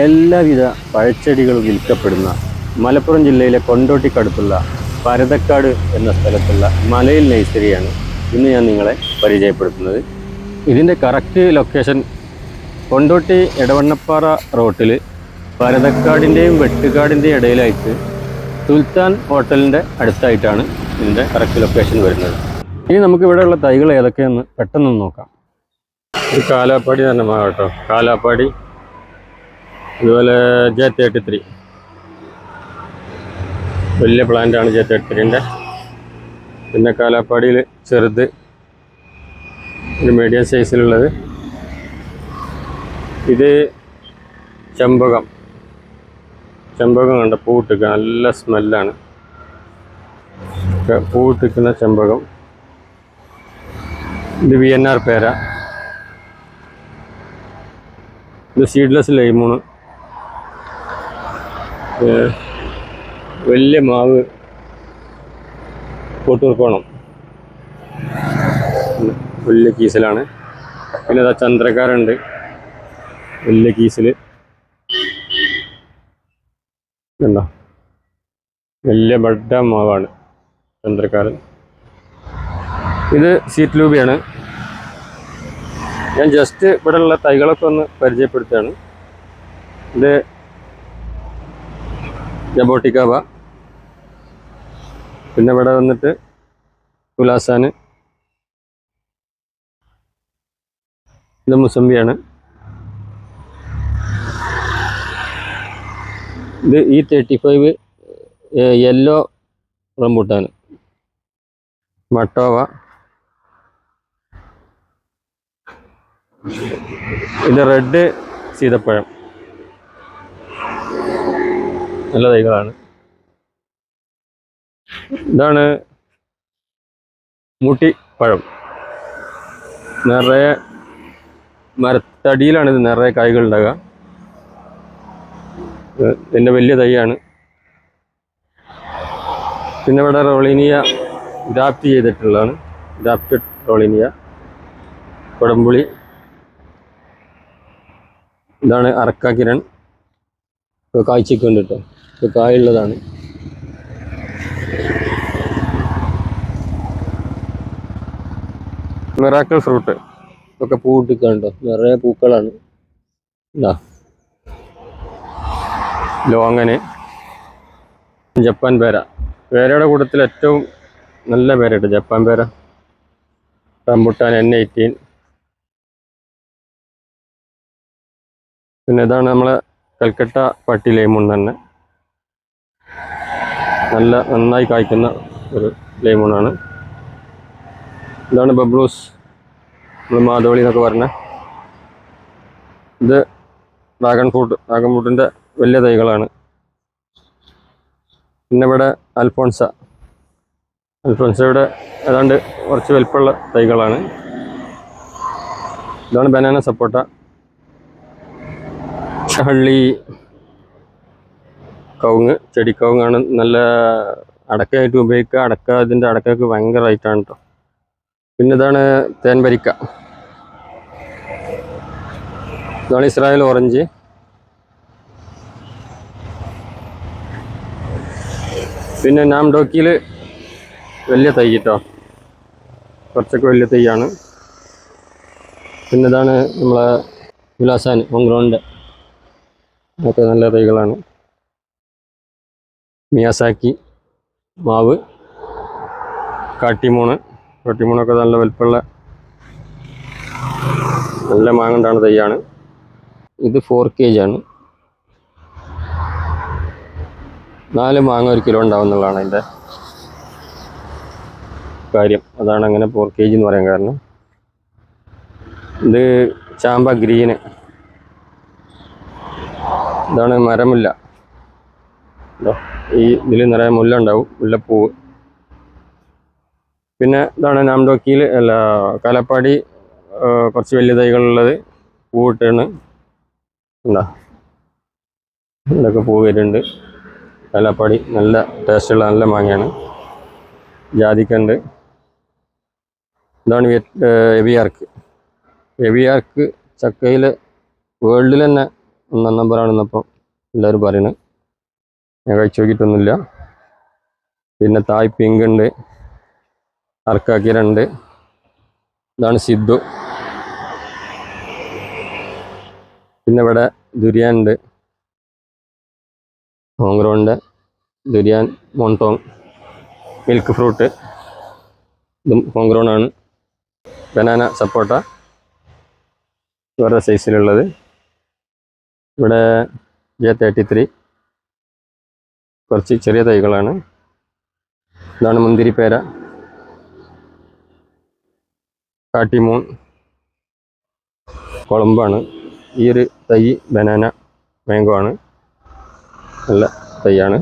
എല്ലാവിധ പഴച്ചെടികളും വിൽക്കപ്പെടുന്ന മലപ്പുറം ജില്ലയിലെ കൊണ്ടോട്ടിക്കടുത്തുള്ള പരതക്കാട് എന്ന സ്ഥലത്തുള്ള മലയിൽ നഴ്സറിയാണ് ഇന്ന് ഞാൻ നിങ്ങളെ പരിചയപ്പെടുത്തുന്നത്. ഇതിന്റെ കറക്റ്റ് ലൊക്കേഷൻ കൊണ്ടോട്ടി എടവണ്ണപ്പാറ റോട്ടിൽ പരതക്കാടിന്റെയും വെട്ടുകാടിന്റെയും ഇടയിലായിട്ട് സുൽത്താൻ ഹോട്ടലിന്റെ അടുത്തായിട്ടാണ് ഇതിന്റെ കറക്റ്റ് ലൊക്കേഷൻ വരുന്നത്. ഇനി നമുക്ക് ഇവിടെയുള്ള തൈകൾ ഏതൊക്കെയെന്ന് പെട്ടെന്ന് നോക്കാം. ഒരു കാലാപ്പാടി തന്നെ മാട്ടോ കാലാപ്പാടി അതുപോലെ ജെ തേർട്ടി ത്രീ വലിയ പ്ലാന്റ് ആണ് ജെ തേർട്ടി ത്രീന്റെ പിന്നെ കാലാപ്പാടിയിൽ ചെറുത് ഒരു മീഡിയം സൈസിലുള്ളത് ഇത് ചെമ്പകം. ചെമ്പകം കണ്ട പൂട്ടിക്കുക നല്ല സ്മെല്ലാണ് പൂട്ടിക്കുന്ന ചെമ്പകം. ഇത് വി എൻ ആർ പേര. ഇത് സീഡ്ലെസ് ലൈമൂണ്. വലിയ മാവ് കോട്ടൂർക്കോണം വലിയ കീസിലാണ്. പിന്നെ അതാ ചന്ദ്രക്കാരുണ്ട്. വലിയ കീസിൽ ഉണ്ടോ വലിയ ബഡ്ഡ മാവാണ് ചന്ദ്രക്കാരൻ ഇത് സീറ്റ് ലൂബിയാണ്. ഞാൻ ജസ്റ്റ് ഇവിടെയുള്ള തൈകളൊക്കെ ഒന്ന് പരിചയപ്പെടുത്തുകയാണ്. ഇത് ജബോട്ടിക്കാവ പിന്നെ ഇവിടെ വന്നിട്ട് തുലാസാന് ഇത് മുസമ്പിയാണ് ഇത് ഈ തേർട്ടി ഫൈവ് യെല്ലോ റംബൂട്ടാൻ മട്ടോവ. ഇത് റെഡ് സീതപ്പഴം. നല്ല തൈകളാണ്. ഇതാണ് മുട്ടി പഴം. നിറയെ മരത്തടിയിലാണ് ഇത് നിറയെ കായ്കൾ ഉണ്ടാകുക ഇത് ഇതിന്റെ വലിയ തൈയാണ്. പിന്നെ ഇവിടെ റോളിനിയ ഡാപ്റ്റ് ചെയ്തിട്ടുള്ളതാണ്. ഗ്രാഫ്റ്റഡ് റോളിനിയ കൊടംപുളി. ഇതാണ് അറക്ക കിരൺ. ഇപ്പോൾ ഇപ്പോൾ കായുള്ളതാണ്. Miracle fruit. ഇതൊക്കെ പൂട്ടിക്കണ്ടോ നിറയെ പൂക്കളാണ്. ഇതാ. ലോങ്ങന് ജപ്പാൻ പേര. പേരയുടെ കൂട്ടത്തിൽ ഏറ്റവും നല്ല പേരയുണ്ട് ജപ്പാൻ പേര. Rambutan N eighteen. പിന്നെ ഇതാണ് നമ്മളെ കൽക്കട്ട പട്ടി ലൈമൂൺ തന്നെ. നല്ല നന്നായി കായ്ക്കുന്ന ഒരു ലൈമൂണാണ് ഇതാണ് ബബ്ലൂസ്. നമ്മൾ മാധവളി എന്നൊക്കെ പറഞ്ഞ. ഇത് ഡ്രാഗൺ ഫ്രൂട്ട് ഡ്രാഗൺ ഫ്രൂട്ടിന്റെ വലിയ തൈകളാണ്. പിന്നെ ഇവിടെ അൽഫോൺസ അൽഫോൺസയുടെ ഏതാണ്ട് കുറച്ച് വലിപ്പമുള്ള തൈകളാണ്. ഇതാണ് ബനാന സപ്പോട്ട. ഹള്ളി കവുങ്ങ് ചെടിക്കവുങ്ങാണ് നല്ല അടക്കയായിട്ട് ഉപയോഗിക്കുക. അടക്ക ഇതിന്റെ അടക്കൊക്കെ ഭയങ്കര റേറ്റാണ് കേട്ടോ പിന്നെ ഇതാണ് തേൻപരിക്ക. ഇതാണ് ഇസ്രായേൽ ഓറഞ്ച് പിന്നെ നാംഡോക്കിയിൽ വലിയ തൈ കേട്ടോ കുറച്ചൊക്കെ വലിയ തൈയാണ്. പിന്നെ ഇതാണ് നമ്മളെ വിലാസാൻ ഒങ്ക്രോണിന്റെ ഒക്കെ നല്ല തൈകളാണ്. മിയാസാക്കി മാവ് കാട്ടിമൂണ്. കാട്ടിമൂണൊക്കെ നല്ല വലിപ്പമുള്ള നല്ല മാങ്ങണ്ടാണ് തയ്യാണ്. ഇത് ഫോർ കെ ജി ആണ്. നാല് മാങ്ങ ഒരു കിലോ ഉണ്ടാവുന്നതാണ് അതിന്റെ കാര്യം. അതാണ് അങ്ങനെ ഫോർ കെ ജി എന്ന് പറയാൻ കാരണം. ഇത് ചാമ്പ ഗ്രീന്. ഇതാണ് മരമുല്ല. ഈ ഇതിൽ നിറയെ മുല്ല ഉണ്ടാവും മുല്ലപ്പൂവ്. പിന്നെ ഇതാണ് നാംഡോക്കിയിൽ അല്ല കാലപ്പാടി കുറച്ച് വലിയ തൈകളുള്ളത് പൂവിട്ടാണ് എന്താ ഇതൊക്കെ പൂ വരുന്നുണ്ട് കാലപ്പാടി നല്ല ടേസ്റ്റുള്ള നല്ല മാങ്ങയാണ്. ജാതിക്കുണ്ട്. ഇതാണ് എവിയാർക്ക്. എവിയാർക്ക് ചക്കയിൽ വേൾഡിൽ തന്നെ ഒന്നാം നമ്പറാണെന്നപ്പം എല്ലാവരും പറയുന്നത് ഞാൻ കഴിച്ചു നോക്കിയിട്ടൊന്നുമില്ല. പിന്നെ തായ് പിങ്ക് ഉണ്ട്. അർക്കാക്കിര ഉണ്ട്. ഇതാണ് സിദ്ധു. പിന്നെ ഇവിടെ ദുരിയാൻ ഉണ്ട്. ഹോങ്റോണിന്റെ ദുരിയാൻ മോൺടോങ് മിൽക്ക് ഫ്രൂട്ട് ഇതും ഹോങ്റോണാണ് ബനാന സപ്പോട്ട വേറെ സൈസിലുള്ളത് ഇവിടെ ജെ തേർട്ടി ത്രീ കുറച്ച് ചെറിയ തൈകളാണ്. ഇതാണ് മുന്തിരിപ്പേര കാട്ടിമൂൺ. കുളമ്പാണ്. ഈ ഒരു തൈ ബനാന മാംഗോ ആണ്. നല്ല തൈയാണ്.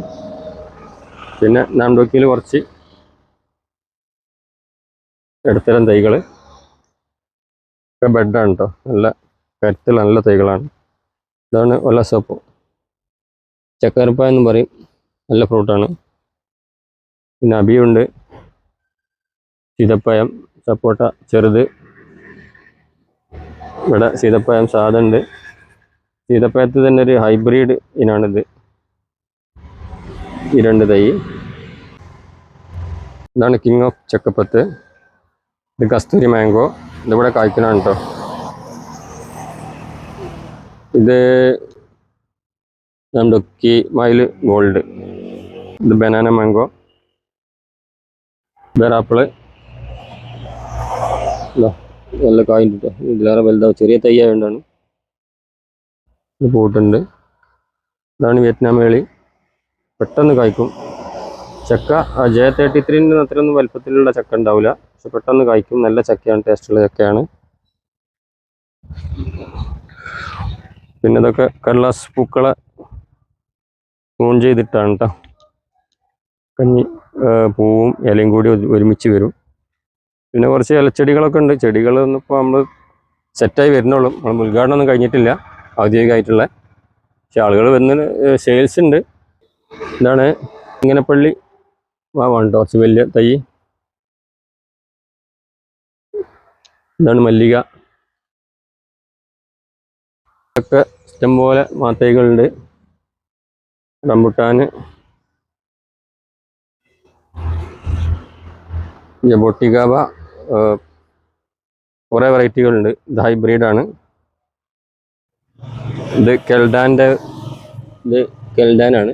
പിന്നെ നാണ്ടോക്കിയിൽ കുറച്ച് ഇടത്തരം തൈകൾ ഒക്കെ ബെഡാണ് കേട്ടോ നല്ല കരുത്തുള്ള നല്ല തൈകളാണ്. ഇതാണ് ഒലസോപ്പ് ചക്കരപ്പ എന്ന് പറയും. നല്ല ഫ്രൂട്ടാണ്. പിന്നെ അബിയുണ്ട്. സീതപ്പഴം സപ്പോട്ട ചെറുത്. ഇവിടെ സീതപ്പഴം സാധുണ്ട് സീതപ്പഴത്തിൽ തന്നെ ഒരു ഹൈബ്രിഡ് ഇനാണിത്. ഈ രണ്ട് തൈ. ഇതാണ് കിങ് ഓഫ് ചക്കപ്പത്ത്. ഇത് കസ്തൂരി മാംഗോ. ഇതിവിടെ കായ്ക്കണാണ് കേട്ടോ ഇത് ഡൊക്കി മയിൽ ഗോൾഡ്. ഇത് ബനാന മാംഗോ ബേറാപ്പിൾ നല്ല കായുണ്ട് കേട്ടോ ഇതിലേറെ വലുതാവും ചെറിയ തൈ ആയതുകൊണ്ടാണ് ഇത് പോട്ടുണ്ട്. ഇതാണ് വിയറ്റ്നാം വേളി പെട്ടെന്ന് കായ്ക്കും. ചക്ക ജെ തേർട്ടി ത്രീന്റെ അത്രയൊന്നും വലുപ്പത്തിലുള്ള ചക്ക ഉണ്ടാവില്ല പക്ഷെ പെട്ടെന്ന് കായ്ക്കും. നല്ല ചക്കയാണ് ടേസ്റ്റുള്ള ചക്കയാണ്. പിന്നെ ഇതൊക്കെ കടലാസ് പൂക്കളെ ഓൺ ചെയ്തിട്ടാണ് കേട്ടോ കഞ്ഞി പൂവും ഇലയും കൂടി ഒരു- ഒരുമിച്ച് വരും. പിന്നെ കുറച്ച് ഇലച്ചെടികളൊക്കെ ഉണ്ട്. ചെടികളൊന്നും ഇപ്പോൾ നമ്മൾ സെറ്റായി വരുന്നുള്ളൂ. നമ്മൾ ഉദ്ഘാടനം ഒന്നും കഴിഞ്ഞിട്ടില്ല. ഔദ്യോഗികമായിട്ടുള്ള പക്ഷെ ആളുകൾ വന്ന് സെയിൽസ് ഉണ്ട്. ഇതാണ് ഇങ്ങനെ പള്ളി മാവാണ് കുറച്ച് വലിയ തൈ. ഇതാണ് മല്ലിക. ഒക്കെ ഇഷ്ടംപോലെ മാത്തൈകളുണ്ട് റംബുട്ടാന്. ജബോട്ടിഗാവ കുറേ വെറൈറ്റികളുണ്ട്. ഇത് ഹൈബ്രിഡാണ്. ഇത് കെൽഡാന്റെ ഇത് കെൽഡാനാണ്.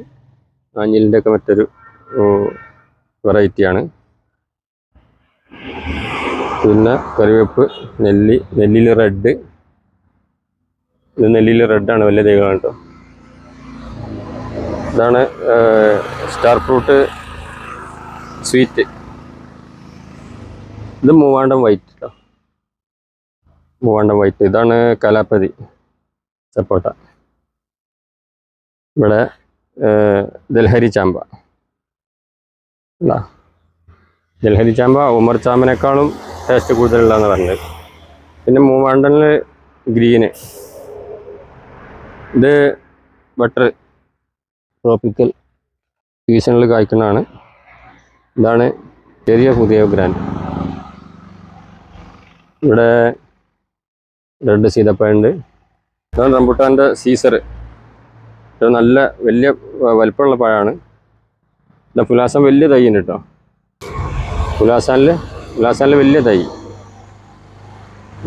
ആഞ്ഞിലിന്റെ ഒക്കെ മറ്റൊരു വെറൈറ്റിയാണ്. പിന്നെ കറിവേപ്പ് നെല്ലി നെല്ലിൽ റെഡ്. ഇത് നെല്ലിൽ റെഡാണ് വലിയ തൈകളാണ് കേട്ടോ ഇതാണ് സ്റ്റാർ ഫ്രൂട്ട് സ്വീറ്റ്. ഇത് മൂവാണ്ടം വൈറ്റ് മൂവാണ്ടം വൈറ്റ് ഇതാണ് കലാപ്പതി സപ്പോട്ട. ഇവിടെ ദൽഹരി ചാമ്പ. ദൽഹരി ചാമ്പ ഉമർ ചാമ്പിനേക്കാളും ടേസ്റ്റ് കൂടുതലുള്ളതെന്ന് പറഞ്ഞത്. പിന്നെ മൂവാണ്ടനിൽ ഗ്രീന് ഇത് ബട്ടർ ട്രോപ്പിക്കൽ സീസണിൽ കായ്ക്കുന്നതാണ്. ഇതാണ് ചെറിയ പുതിയ ബ്രാൻഡ് ഇവിടെ റെഡ് സീതപ്പഴുണ്ട് ഇതാണ് റംബുട്ടാന്റെ സീസർ. ഇത് നല്ല വലിയ വലിപ്പമുള്ള പഴമാണ്. ഇത് പുലാസം വലിയ തൈ ഉണ്ട് കേട്ടോ. പുലാസാനിൽ പുലാസാനിൽ വലിയ തൈ.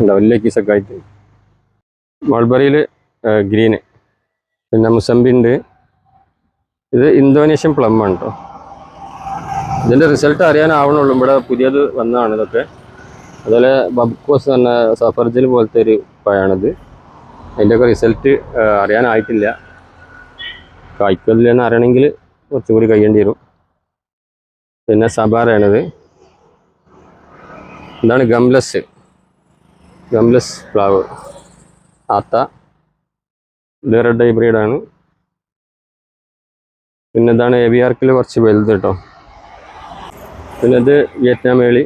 ഉണ്ടോ വലിയ കീസൊക്കെ ആയിട്ട്. മൾബറിയിൽ ഗ്രീന്. പിന്നെ മുസമ്പി ഉണ്ട്. ഇത് ഇന്തോനേഷ്യൻ പ്ലം ആണ് കേട്ടോ. ഇതിന്റെ റിസൾട്ട് അറിയാനാവണുള്ളൂ ഇവിടെ പുതിയത് വന്നതാണ് ഇതൊക്കെ. അതുപോലെ ബബ്കോസ് എന്ന സഫർജിൽ പോലത്തെ ഒരു പഴമാണിത് അതിന്റെയൊക്കെ റിസൾട്ട് അറിയാനായിട്ടില്ല. കായ്ക്കലില്ലെന്ന് അറിയണമെങ്കിൽ കുറച്ചും കൂടി കഴിയേണ്ടി വരും. പിന്നെ സബാറയാണിത് ഇതാണ് ഗംലസ്. ഗംലസ് ഫ്ലവർ ആത്ത. ഇത് റെഡ് ഹൈബ്രിഡാണ് പിന്നെ ഇതാണ് എവിയാർക്കിൽ കുറച്ച് വലുത് കേട്ടോ. പിന്നെ ഇത് വിയറ്റ്നാം വേളി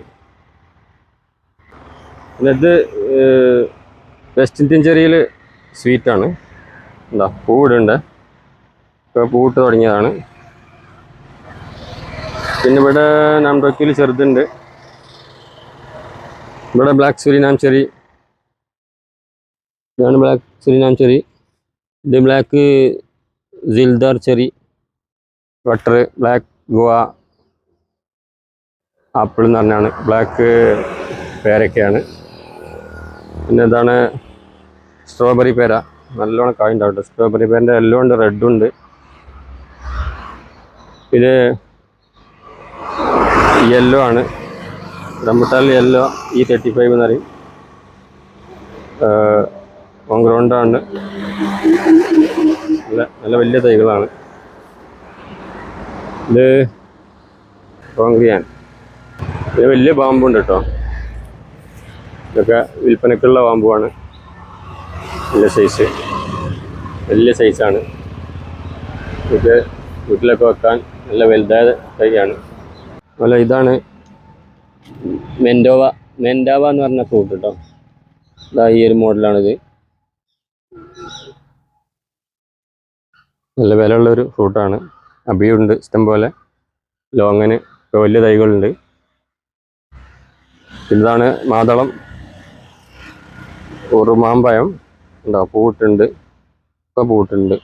ഇത് വെസ്റ്റ് ഇന്ത്യൻ ചെറിയിൽ സ്വീറ്റാണ് എന്താ പൂവിടുണ്ട്. ഇപ്പോൾ പൂവിട്ട് തുടങ്ങിയതാണ്. പിന്നെ ഇവിടെ നാംഡോക്കിൽ ചെറുതുണ്ട്. ഇവിടെ ബ്ലാക്ക് സുരിനാം ചെറി ഇതാണ് ബ്ലാക്ക് സുരിനാം ചെറി ഇത് black ജിൽദാർ cherry butter black Goa apple എന്ന് പറഞ്ഞാണ്. ബ്ലാക്ക് പേരൊക്കെയാണ്. പിന്നെ ഇതാണ് സ്ട്രോബെറി പേര. നല്ലോണം കായ ഉണ്ടാവട്ടെ സ്ട്രോബെറി പേരന്റെ എല്ലാം ഉണ്ട് റെഡും ഉണ്ട്. ഇത് യെല്ലോ ആണ്. Rambutan yellow E thirty five എന്ന് പറയും. ഓങ്ക്രോണ്ടാണ് നല്ല നല്ല വലിയ തൈകളാണ്. ഇത് കോങ്ക്രിയാൻ ഇത് വലിയ ബാമ്പുണ്ട് കേട്ടോ. ഇതൊക്കെ വിൽപ്പനക്കുള്ള വാമ്പുവാണ്. വലിയ സൈസ് വലിയ സൈസാണ് ഇത് വീട്ടിലൊക്കെ വെക്കാൻ നല്ല വലുതായ തൈയാണ്. അതുപോലെ ഇതാണ് മെൻഡോവ മെൻഡാവ എന്ന് പറഞ്ഞ ഫ്രൂട്ട് കേട്ടോ ഇതാ ഈ ഒരു മോഡലാണിത് നല്ല വിലയുള്ളൊരു ഫ്രൂട്ടാണ് അബിയുണ്ട് ഇഷ്ടം പോലെ ലോങ്ങന് വലിയ തൈകളുണ്ട്. ഇതാണ് മാതളം. ഉറുമാമ്പഴം ഉണ്ടോ പൂട്ടുണ്ട് ഇപ്പം പൂട്ടുണ്ട്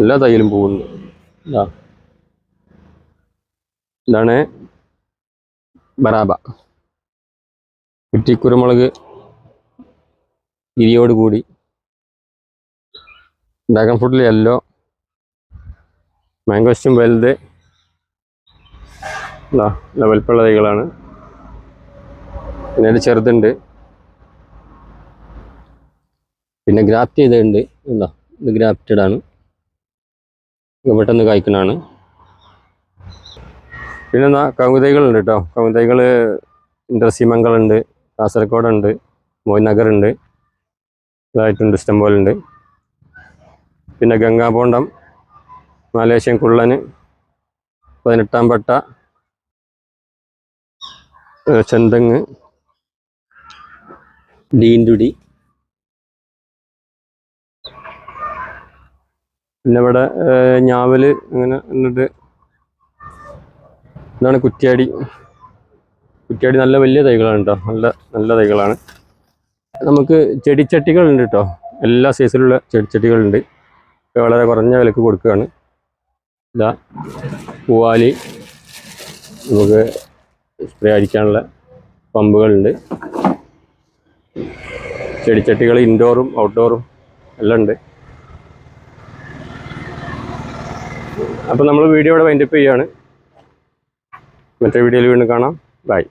എല്ലാ തൈയിലും പൂവുണ്ട്. ഇതാ. ഇതാണ് ബറാബ. കുറ്റിക്കുരുമുളക് ഇരിയോട് കൂടി. ഡ്രാഗൺ ഫ്രൂട്ടിൽ യെല്ലോ മാംഗോസ്റ്റും വലുത്. വലിപ്പമുള്ള തൈകളാണ്. പിന്നെ ചെറുതുണ്ട്. പിന്നെ ഗ്രാഫ്റ്റ് ചെയ്തിട്ടുണ്ട്. എന്താ ഇത് ഗ്രാഫ്റ്റഡ് ആണ്. പെട്ടെന്ന് കായ്ക്കുന്നതാണ്. പിന്നെ എന്താ കവിതകളുണ്ട് കേട്ടോ കവിതകൾ ഇൻട്രസിമംഗളുണ്ട് കാസർഗോഡുണ്ട് മോയ്നഗറുണ്ട് ഇതായിട്ടുണ്ട് ഇഷ്ടം പോലെ ഉണ്ട് പിന്നെ ഗംഗാപോണ്ടം മലേഷ്യൻ കുള്ളന് പതിനെട്ടാം പട്ട ചെന്തങ്ങ് ഡീൻതുടി പിന്നെ ഇവിടെ ഞാവൽ അങ്ങനെ എന്നിട്ട് ഇതാണ് കുറ്റിയാടി. കുറ്റിയാടി നല്ല വലിയ തൈകളാണ് കേട്ടോ. നല്ല നല്ല തൈകളാണ്. നമുക്ക് ചെടിച്ചട്ടികളുണ്ട് കേട്ടോ. എല്ലാ സൈസിലുള്ള ചെടിച്ചട്ടികളുണ്ട് വളരെ കുറഞ്ഞ വിലക്ക് കൊടുക്കുകയാണ്. ഇതാ പൂവാലി. നമുക്ക് സ്പ്രേ അടിക്കാനുള്ള പമ്പുകളുണ്ട്. ചെടിച്ചട്ടികൾ ഇൻഡോറും ഔട്ട്ഡോറും എല്ലാം ഉണ്ട്. അപ്പോൾ നമ്മൾ വീഡിയോ ഇവിടെ വൈൻഡപ്പ് ചെയ്യുകയാണ്. മറ്റേ വീഡിയോയിൽ വീണ്ടും കാണാം. ബൈ